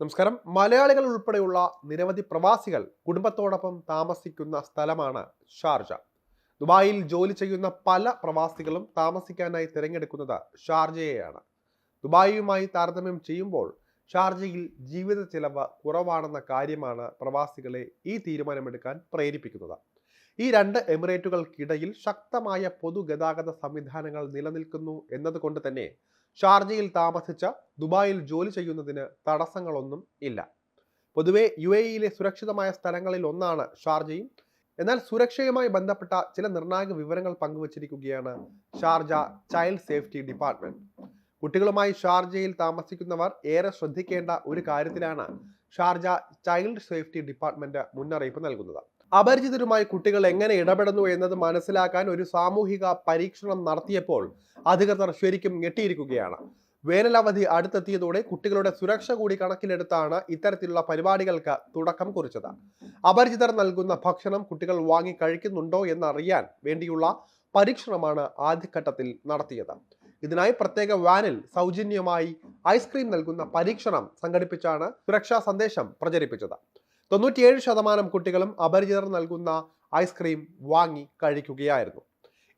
നമസ്കാരം. മലയാളികൾ ഉൾപ്പെടെയുള്ള നിരവധി പ്രവാസികൾ കുടുംബത്തോടൊപ്പം താമസിക്കുന്ന സ്ഥലമാണ് ഷാർജ. ദുബായിൽ ജോലി ചെയ്യുന്ന പല പ്രവാസികളും താമസിക്കാനായി തിരഞ്ഞെടുക്കുന്നത് ഷാർജയെയാണ്. ദുബായിയുമായി താരതമ്യം ചെയ്യുമ്പോൾ ഷാർജയിൽ ജീവിത ചിലവ് കുറവാണെന്ന കാര്യമാണ് പ്രവാസികളെ ഈ തീരുമാനമെടുക്കാൻ പ്രേരിപ്പിക്കുന്നത്. ഈ രണ്ട് എമിറേറ്റുകൾക്കിടയിൽ ശക്തമായ പൊതുഗതാഗത സംവിധാനങ്ങൾ നിലനിൽക്കുന്നു എന്നതുകൊണ്ട് തന്നെ ഷാർജയിൽ താമസിച്ച ദുബായിൽ ജോലി ചെയ്യുന്നതിന് തടസ്സങ്ങളൊന്നും ഇല്ല. പൊതുവെ യു എ ഇയിലെ സുരക്ഷിതമായ സ്ഥലങ്ങളിൽ ഒന്നാണ് ഷാർജയും. എന്നാൽ സുരക്ഷയുമായി ബന്ധപ്പെട്ട ചില നിർണായക വിവരങ്ങൾ പങ്കുവച്ചിരിക്കുകയാണ് ഷാർജ ചൈൽഡ് സേഫ്റ്റി ഡിപ്പാർട്ട്മെന്റ്. കുട്ടികളുമായി ഷാർജയിൽ താമസിക്കുന്നവർ ഏറെ ശ്രദ്ധിക്കേണ്ട ഒരു കാര്യത്തിലാണ് ഷാർജ ചൈൽഡ് സേഫ്റ്റി ഡിപ്പാർട്ട്മെന്റ് മുന്നറിയിപ്പ് നൽകുന്നത്. അപരിചിതരുമായി കുട്ടികൾ എങ്ങനെ ഇടപെടുന്നു എന്നത് മനസ്സിലാക്കാൻ ഒരു സാമൂഹിക പരീക്ഷണം നടത്തിയപ്പോൾ അധികൃതർ ശരിക്കും ഞെട്ടിയിരിക്കുകയാണ്. വേനലവധി അടുത്തെത്തിയതോടെ കുട്ടികളുടെ സുരക്ഷ കൂടി കണക്കിലെടുത്താണ് ഇത്തരത്തിലുള്ള പരിപാടികൾക്ക് തുടക്കം കുറിച്ചത്. അപരിചിതർ നൽകുന്ന ഭക്ഷണം കുട്ടികൾ വാങ്ങി കഴിക്കുന്നുണ്ടോ എന്നറിയാൻ വേണ്ടിയുള്ള പരീക്ഷണമാണ് ആദ്യഘട്ടത്തിൽ നടത്തിയത്. ഇതിനായി പ്രത്യേക വാനിൽ സൗജന്യമായി ഐസ്ക്രീം നൽകുന്ന പരീക്ഷണം സംഘടിപ്പിച്ചാണ് സുരക്ഷാ സന്ദേശം പ്രചരിപ്പിച്ചത്. തൊണ്ണൂറ്റിയേഴ് ശതമാനം കുട്ടികളും അപരിചിതർ നൽകുന്ന ഐസ്ക്രീം വാങ്ങി കഴിക്കുകയായിരുന്നു.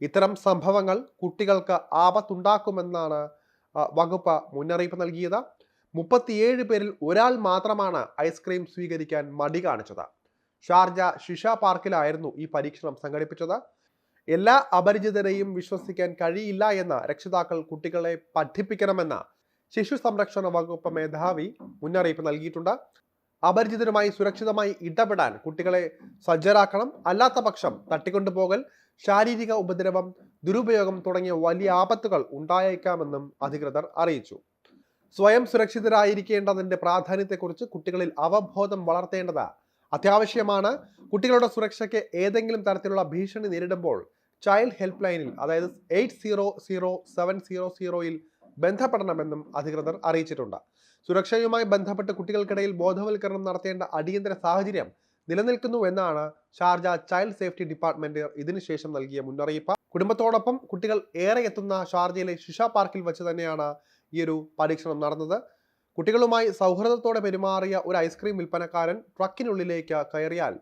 ഇത്തരം സംഭവങ്ങൾ കുട്ടികൾക്ക് ആപത്തുണ്ടാക്കുമെന്നാണ് വകുപ്പ് മുന്നറിയിപ്പ് നൽകിയത്. മുപ്പത്തിയേഴ് പേരിൽ ഒരാൾ മാത്രമാണ് ഐസ്ക്രീം സ്വീകരിക്കാൻ മടി കാണിച്ചത്. ഷാർജ ഷിഷ പാർക്കിലായിരുന്നു ഈ പരീക്ഷണം സംഘടിപ്പിച്ചത്. എല്ലാ അപരിചിതരെയും വിശ്വസിക്കാൻ കഴിയില്ല എന്ന രക്ഷിതാക്കൾ കുട്ടികളെ പഠിപ്പിക്കണമെന്ന ശിശു സംരക്ഷണ വകുപ്പ് മേധാവി മുന്നറിയിപ്പ് നൽകിയിട്ടുണ്ട്. അപരിചിതരുമായി സുരക്ഷിതമായി ഇടപെടാൻ കുട്ടികളെ സജ്ജരാക്കണം. അല്ലാത്ത പക്ഷം തട്ടിക്കൊണ്ടുപോകൽ ശാരീരിക ഉപദ്രവം ദുരുപയോഗം തുടങ്ങിയ വലിയ ആപത്തുകൾ ഉണ്ടായേക്കാമെന്നും അധികൃതർ അറിയിച്ചു. സ്വയം സുരക്ഷിതരായിരിക്കേണ്ടതിന്റെ പ്രാധാന്യത്തെക്കുറിച്ച് കുട്ടികളിൽ അവബോധം വളർത്തേണ്ടത് അത്യാവശ്യമാണ്. കുട്ടികളുടെ സുരക്ഷയ്ക്ക് ഏതെങ്കിലും തരത്തിലുള്ള ഭീഷണി നേരിടുമ്പോൾ ചൈൽഡ് ഹെൽപ്പ് ലൈനിൽ അതായത് eight zero zero seven zero സീറോയിൽ ബന്ധപ്പെടണമെന്നും അധികൃതർ അറിയിച്ചിട്ടുണ്ട്. സുരക്ഷയുമായി ബന്ധപ്പെട്ട് കുട്ടികൾക്കിടയിൽ ബോധവൽക്കരണം നടത്തേണ്ട അടിയന്തര സാഹചര്യം നിലനിൽക്കുന്നു എന്നാണ് ഷാർജ ചൈൽഡ് സേഫ്റ്റി ഡിപ്പാർട്ട്മെന്റ് ഇതിനുശേഷം നൽകിയ മുന്നറിയിപ്പ്. കുടുംബത്തോടൊപ്പം കുട്ടികൾ ഏറെ എത്തുന്ന ഷാർജയിലെ ശിഷ പാർക്കിൽ വെച്ച് തന്നെയാണ് ഈ ഒരു പരീക്ഷണം നടന്നത്. കുട്ടികളുമായി സൗഹൃദത്തോടെ പെരുമാറിയ ഒരു ഐസ്ക്രീം വിൽപ്പനക്കാരൻ ട്രക്കിനുള്ളിലേക്ക് കയറിയാൽ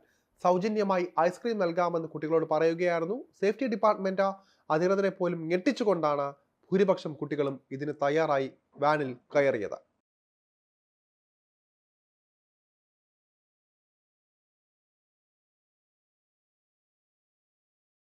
സൗജന്യമായി ഐസ്ക്രീം നൽകാമെന്ന് കുട്ടികളോട് പറയുകയായിരുന്നു. സേഫ്റ്റി ഡിപ്പാർട്ട്മെന്റ് അധികൃതരെ പോലും ഞെട്ടിച്ചുകൊണ്ടാണ് ഭൂരിപക്ഷം കുട്ടികളും ഇതിന് തയ്യാറായി വാനിൽ കയറിയത്.